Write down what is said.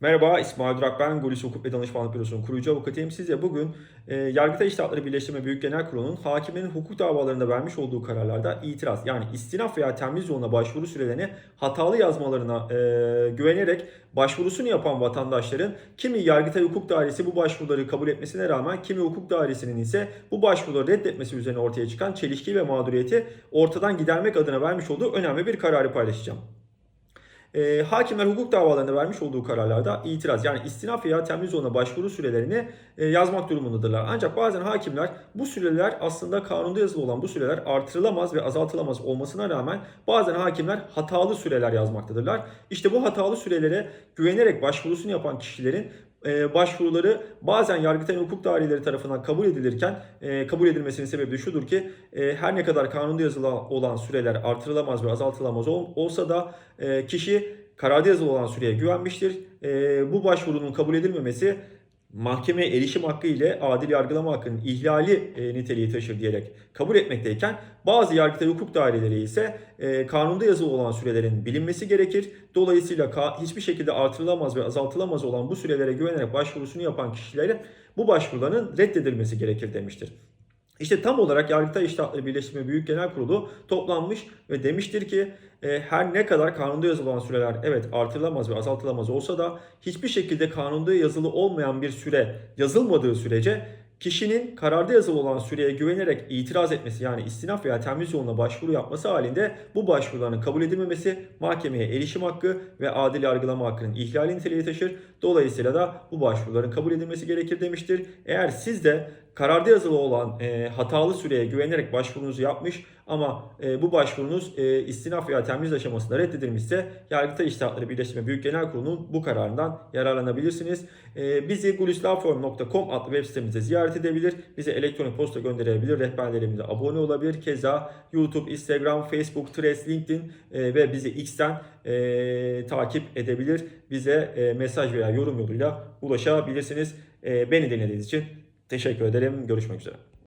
Merhaba İsmail Durak ben Golis Hukuk ve Danışmanlık Bürosu'nun kurucu avukatıyım. Size bugün e, Yargıtay İştahatları Birleştirme Büyük Genel Kurulu'nun hakimlerin hukuk davalarında vermiş olduğu kararlarda itiraz yani istinaf veya temyiz yoluna başvuru sürelerini hatalı yazmalarına e, güvenerek başvurusunu yapan vatandaşların kimi Yargıtay Hukuk Dairesi bu başvuruları kabul etmesine rağmen kimi hukuk dairesinin ise bu başvuruları reddetmesi üzerine ortaya çıkan çelişki ve mağduriyeti ortadan gidermek adına vermiş olduğu önemli bir kararı paylaşacağım. E, hakimler hukuk davalarında vermiş olduğu kararlarda itiraz yani istinaf veya temyiz yoluna başvuru sürelerini e, yazmak durumundadırlar. Ancak bazen hakimler bu süreler aslında kanunda yazılı olan bu süreler artırılamaz ve azaltılamaz olmasına rağmen bazen hakimler hatalı süreler yazmaktadırlar. İşte bu hatalı sürelere güvenerek başvurusunu yapan kişilerin e, başvuruları bazen Yargıtay Hukuk Daireleri tarafından kabul edilirken e, kabul edilmesinin sebebi de şudur ki e, her ne kadar kanunda yazılı olan süreler artırılamaz ve azaltılamaz ol- olsa da kişi kararda yazılı olan süreye güvenmiştir. Bu başvurunun kabul edilmemesi mahkemeye erişim hakkı ile adil yargılama hakkının ihlali e, niteliği taşır diyerek kabul etmekteyken bazı yargıtay hukuk daireleri ise e, kanunda yazılı olan sürelerin bilinmesi gerekir. Dolayısıyla hiçbir şekilde artırılamaz ve azaltılamaz olan bu sürelere güvenerek başvurusunu yapan kişilere bu başvuruların reddedilmesi gerekir demiştir. İşte tam olarak Yargıtay İştahatları Birleştirme Büyük Genel Kurulu toplanmış ve demiştir ki e, her ne kadar kanunda yazılı olan süreler evet artırılamaz ve azaltılamaz olsa da hiçbir şekilde kanunda yazılı olmayan bir süre yazılmadığı sürece kişinin kararda yazılı olan süreye güvenerek itiraz etmesi yani istinaf veya temyiz yoluna başvuru yapması halinde bu başvuruların kabul edilmemesi mahkemeye erişim hakkı ve adil yargılama hakkının ihlali niteliği taşır. Dolayısıyla da bu başvuruların kabul edilmesi gerekir demiştir. Eğer siz de kararda yazılı olan e, hatalı süreye güvenerek başvurunuzu yapmış ama e, bu başvurunuz e, istinaf veya temyiz aşamasında reddedilmişse Yargıtay İştahatları Birleştirme Büyük Genel Kurulu'nun bu kararından yararlanabilirsiniz. E, bizi gulislaform.com adlı web sitemize ziyaret edebilir. Bize elektronik posta gönderebilir. Rehberlerimize abone olabilir. Keza YouTube, Instagram, Facebook, Threads, LinkedIn e, ve bizi X'ten e, takip edebilir. Bize e, mesaj veya yorum yoluyla ulaşabilirsiniz. E, beni dinlediğiniz için teşekkür ederim. Görüşmek üzere.